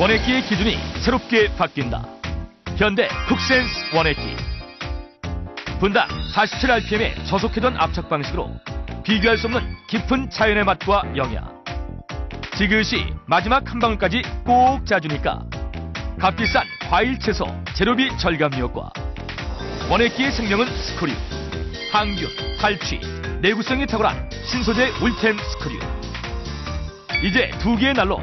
원액기의 기준이 새롭게 바뀐다. 현대 쿡센스 원액기. 분당 47rpm에 저속회전 압착 방식으로 비교할 수 없는 깊은 자연의 맛과 영양. 지그시 마지막 한 방울까지 꼭 짜주니까 값비싼 과일 채소 재료비 절감 효과. 원액기의 생명은 스크류. 항균, 탈취, 내구성이 탁월한 신소재 울템 스크류. 이제 두 개의 날로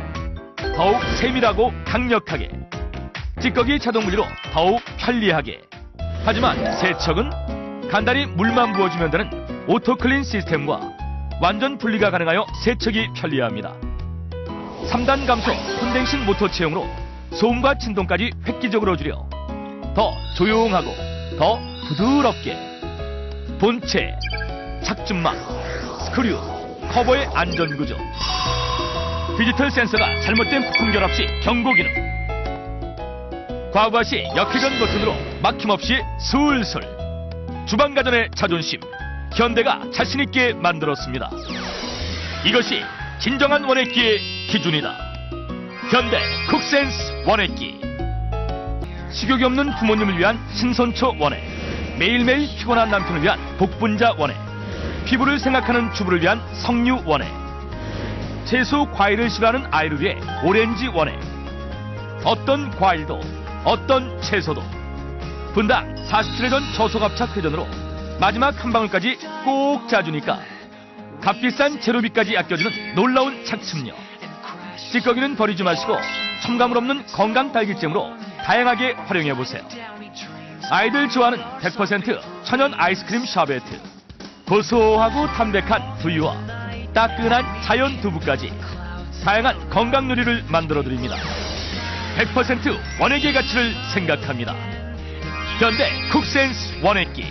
더욱 세밀하고 강력하게. 찌꺼기 자동 분리로 더욱 편리하게. 하지만 세척은 간단히 물만 부어주면 되는 오토클린 시스템과 완전 분리가 가능하여 세척이 편리합니다. 3단 감소 콘덴싱 모터 체형으로 소음과 진동까지 획기적으로 줄여 더 조용하고 더 부드럽게. 본체, 착즙막, 스크류, 커버의 안전구조 디지털 센서가 잘못된 부품 결합 시 경고 기능. 과부하 시 역회전 버튼으로 막힘없이 술술. 주방 가전의 자존심. 현대가 자신 있게 만들었습니다. 이것이 진정한 원액기의 기준이다. 현대 쿡센스 원액기. 식욕이 없는 부모님을 위한 신선초 원액. 매일매일 피곤한 남편을 위한 복분자 원액. 피부를 생각하는 주부를 위한 석류 원액. 채소 과일을 싫어하는 아이를 위해 오렌지 원액 어떤 과일도 어떤 채소도. 분당 47회 전 저속압착 회전으로 마지막 한 방울까지 꼭 짜주니까 값비싼 재료비까지 아껴주는 놀라운 착즙력 찌꺼기는 버리지 마시고 첨가물 없는 건강 딸기잼으로 다양하게 활용해보세요. 아이들 좋아하는 100% 천연 아이스크림 샤베트. 고소하고 담백한 두유와 따끈한 자연 두부까지 다양한 건강 요리를 만들어 드립니다. 100% 원액의 가치를 생각합니다. 현대 쿡센스 원액기.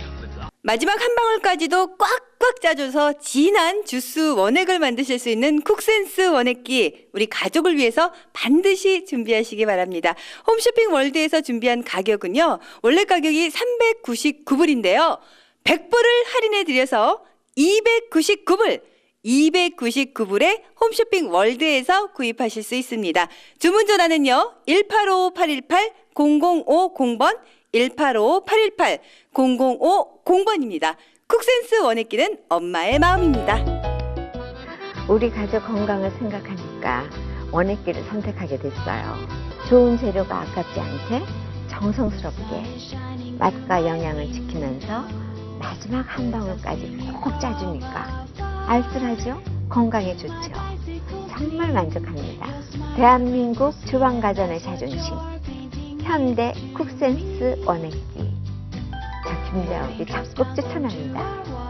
마지막 한 방울까지도 꽉꽉 짜줘서 진한 주스 원액을 만드실 수 있는 쿡센스 원액기 우리 가족을 위해서 반드시 준비하시기 바랍니다. 홈쇼핑 월드에서 준비한 가격은요. 원래 가격이 399불인데요. 100불을 할인해 드려서 299불 299불에 홈쇼핑 월드에서 구입하실 수 있습니다. 주문 전화는요. 185-818-0050번 185-818-0050번입니다. 쿡센스 원액기는 엄마의 마음입니다. 우리 가족 건강을 생각하니까 원액기를 선택하게 됐어요. 좋은 재료가 아깝지 않게 정성스럽게 맛과 영양을 지키면서 마지막 한 방울까지 꼭 짜주니까 알쓸하죠? 건강에 좋죠? 정말 만족합니다. 대한민국 주방가전의 자존심 현대 쿡센스 원액기 자, 김자옥이 적극 추천합니다.